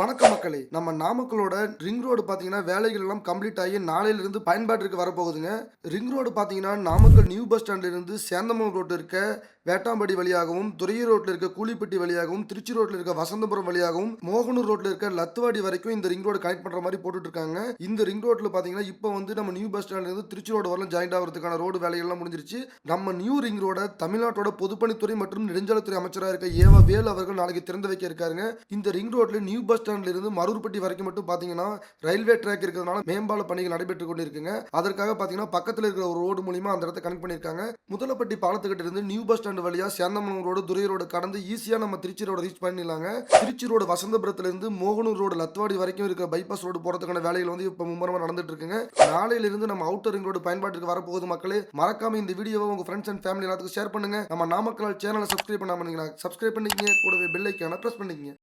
வணக்கம் மக்களே. நம்ம நாமக்கலோட ரிங் ரோடு பார்த்தீங்கன்னா வேலைகள் எல்லாம் கம்ப்ளீட் ஆகி நாளையிலிருந்து பயன்பாட்டிற்கு வரப்போகுதுங்க. ரிங் ரோடு பார்த்தீங்கன்னா நாமக்கல் நியூ பஸ் ஸ்டாண்ட்லேருந்து இருந்து ரோடு இருக்க வேட்டாம்படி வழியாகவும் துறையூர் ரோட்டில் இருக்க கூலிப்பட்டி வழியாகவும் திருச்சி ரோட்டில் இருக்க வசந்தபுரம் வழியாகவும் மோகனூர் ரோட்டில் இருக்க லத்துவாடி வரைக்கும் இந்த ரிங் ரோடு கனெக்ட் பண்ற மாதிரி போட்டுட்டு இருக்காங்க இந்த ரிங் ரோட்ல பாத்தீங்கன்னா இப்போ வந்து நம்ம நியூ பஸ் ஸ்டாண்ட்ல இருந்து திருச்சி ரோடு வரலாம் ஜாயின்ட் ஆகிறதுக்கான ரோடு வேலைகள்லாம் முடிஞ்சிருச்சு. நம்ம நியூ ரிங் ரோட தமிழ்நாட்டோட பொதுப்பணித்துறை மற்றும் நெடுஞ்சாலைத்துறை அமைச்சராக இருக்க ஏவா வேல் அவர்கள் நாளைக்கு திறந்து வைக்க இருக்காருங்க. இந்த ரிங் ரோட்ல நியூ பஸ் ஸ்டாண்ட்ல இருந்து வரைக்கும் மட்டும் பாத்தீங்கன்னா ரயில்வே ட்ராக் இருக்கிறதுனால மேம்பால பணிகள் நடைபெற்று கொண்டு இருக்குங்க அதற்காக பாத்தீங்கன்னா பக்கத்தில் இருக்கிற ஒரு ரோடு மூலியமா அந்த இடத்த கனெக்ட் பண்ணிருக்காங்க முதலப்பட்டி பாலத்துக்கிட்ட இருந்து நியூ பஸ் ஸ்டாண்ட் வழியாக சேந்தமங்கலம் ரோடு துரை ரோடு கடந்து ஈஸியாக நம்ம திருச்சி ரோடு ரீச் பண்ணிடலாங்க. திருச்சி ரோடு வசந்தபுரத்துலேருந்து மோகனூர் ரோடு லத்வாடி வரைக்கும் இருக்கிற பைபாஸ் ரோடு போகிறதுக்கான வேலைகள் வந்து இப்போ மும்முரமாக நடந்துட்டு இருக்குங்க நாளையிலிருந்து நம்ம அவுட்டர் ரிங் ரோடு பயன்பாட்டுக்கு வரப்போகுது மக்களே. மறக்காம இந்த வீடியோவை உங்கள் ஃப்ரெண்ட்ஸ் அண்ட் ஃபேமிலி எல்லாத்துக்கும் ஷேர் பண்ணுங்க. நம்ம நாமக்கல் சேனலை சப்ஸ்கிரைப் பண்ணாம சப்ஸ்கிரைப் பண்ணிக்கங்க. கூடவே பெல் ஐக்கான ப்ரெஸ் பண்ணிக்கங்க.